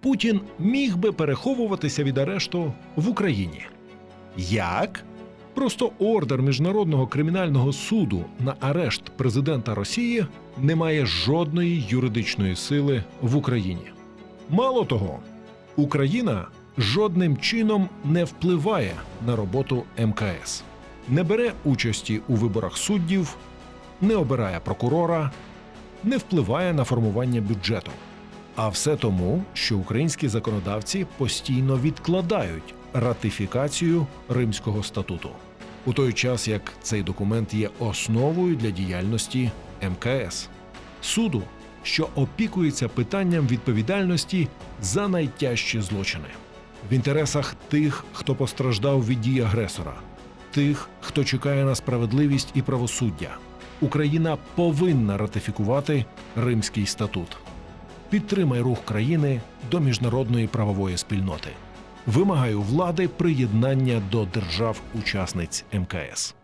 Путін міг би переховуватися від арешту в Україні. Як? Просто ордер Міжнародного кримінального суду на арешт президента Росії не має жодної юридичної сили в Україні. Мало того, Україна жодним чином не впливає на роботу МКС, не бере участі у виборах суддів, не обирає прокурора, не впливає на формування бюджету. А все тому, що українські законодавці постійно відкладають ратифікацію Римського статуту, у той час як цей документ є основою для діяльності МКС суду, що опікується питанням відповідальності за найтяжчі злочини в інтересах тих, хто постраждав від дій агресора, тих, хто чекає на справедливість і правосуддя. Україна повинна ратифікувати Римський статут. Підтримай рух країни до міжнародної правової спільноти. Вимагаю влади приєднання до держав-учасниць МКС.